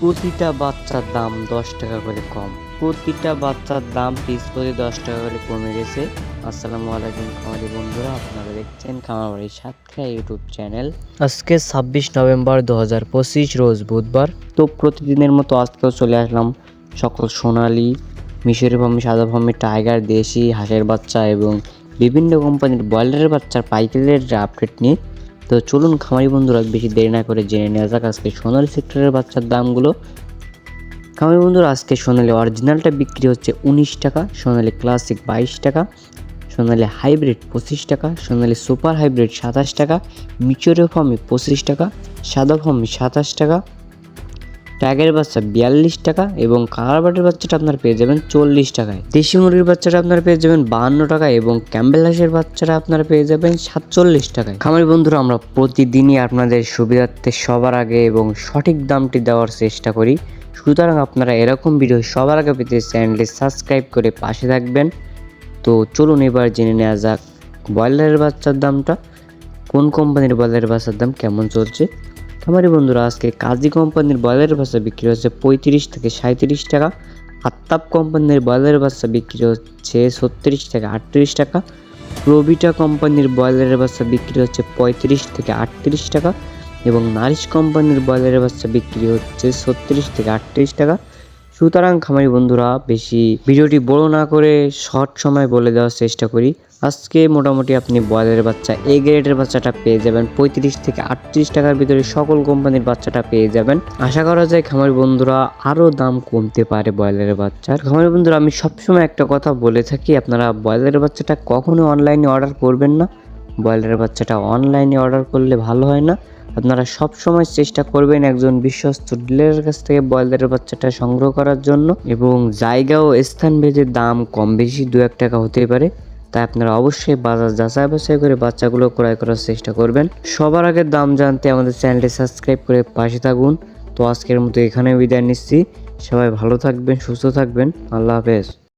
প্রতিটা বাচ্চার দাম দশ টাকা করে কম। প্রতিটা বাচ্চার দাম পিস প্রতি দশ টাকা করে কমে গেছে। আসসালামু আলাইকুম খামারি বন্ধুরা আপনারা দেখছেন খামারবাড়ির সাতক্ষীরা ইউটিউব চ্যানেল। আজকে ছাব্বিশ নভেম্বর দু হাজার পঁচিশ রোজ বুধবার। তো প্রতিদিনের মতো আজকেও চলে আসলাম সকল সোনালি মিশরি ফার্মি সাদা ফার্মি টাইগার দেশি হাঁসের বাচ্চা এবং বিভিন্ন কোম্পানির ব্রয়লারের বাচ্চার পাইকারের আপডেট নিয়ে। তো চলুন খামারি বন্ধুরা বেশি দেরি না করে জেনে নেওয়া যাক আজকে সোনালি সেক্টরের বাচ্চার দামগুলো। খামারি বন্ধুরা, আজকে সোনালি অরিজিনালটা বিক্রি হচ্ছে উনিশ টাকা, সোনালি ক্লাসিক বাইশ টাকা, সোনালি হাইব্রিড পঁচিশ টাকা, সোনালি সুপার হাইব্রিড সাতাশ টাকা মিচোরে ফর্মি পঁচিশ টাকা, সাদা ফার্মি সাতাশ টাকা ট্যাগের বাচ্চা বিয়াল্লিশ টাকা এবং কালার বাটের বাচ্চাটা আপনার পেয়ে যাবেন চল্লিশ টাকায়। দেশি মুরগির বাচ্চাটা আপনার পেয়ে যাবেন বাহান্ন টাকা এবং ক্যাম্বেল হাঁসের বাচ্চাটা আপনার পেয়ে যাবেন সাতচল্লিশ টাকায়। খামারি বন্ধুরা, আমরা প্রতিদিনই আপনাদের সুবিধার্থে সবার আগে এবং সঠিক দামটি দেওয়ার চেষ্টা করি। সুতরাং আপনারা এরকম ভিডিও সবার আগে পেতে চ্যানেলটি সাবস্ক্রাইব করে পাশে থাকবেন। তো চলুন এবার জেনে নেওয়া যাক, ব্রয়লারের বাচ্চার দামটা, কোন কোম্পানির ব্রয়লারের বাচ্চার দাম কেমন চলছে? খামারি বন্ধুরা, আজকে কাজী কোম্পানির ব্রয়লার বাচ্চা বিক্রি হচ্ছে পঁয়ত্রিশ থেকে সাঁত্রিশ টাকা। আত্তাপ কোম্পানির ব্রয়লার বাচ্চা বিক্রি হচ্ছে ছত্রিশ থেকে আটত্রিশ টাকা। প্রবিটা কোম্পানির ব্রয়লারের বাচ্চা বিক্রি হচ্ছে পঁয়ত্রিশ থেকে আটত্রিশ টাকা এবং নারিশ কোম্পানির ব্রয়লারের বাচ্চা বিক্রি হচ্ছে ছত্রিশ থেকে আটত্রিশ টাকা। সুতরাং খামারি বন্ধুরা, বেশি ভিডিওটি বড় না করে শর্ট সময় বলে দেওয়ার চেষ্টা করি। আজকে মোটামুটি আপনি ব্রয়লারের বাচ্চা এ গ্রেডের বাচ্চাটা পেয়ে যাবেন। পঁয়ত্রিশ থেকে আটত্রিশ টাকার ভিতরে সকল কোম্পানির বাচ্চাটা পেয়ে যাবেন। আশা করা যায় খামারি বন্ধুরা, আরও দাম কমতে পারে ব্রয়লারের বাচ্চার। খামারি বন্ধুরা, আমি সবসময় একটা কথা বলে থাকি, আপনারা ব্রয়লারের বাচ্চাটা কখনো অনলাইনে অর্ডার করবেন না। ব্রয়লারের বাচ্চাটা অনলাইনে অর্ডার করলে ভালো হয় না। আপনারা সব সময় চেষ্টা করবেন একজন বিশ্বস্ত ডিলারের কাছ থেকে ব্রয়লারের বাচ্চাটা সংগ্রহ করার জন্য এবং জায়গা ও স্থান ভেদে দাম কম বেশি, দু এক টাকা হতে পারে। তাই আপনারা অবশ্যই বাজার যাচাই বাছাই করে বাচ্চাগুলো ক্রয় করার চেষ্টা করবেন। সবার আগে দাম জানতে আমাদের চ্যানেলটি সাবস্ক্রাইব করে পাশে থাকুন। তো আজকের মতো এখানে বিদায় নিচ্ছি। সবাই ভালো থাকবেন, সুস্থ থাকবেন। আল্লাহ হাফেজ।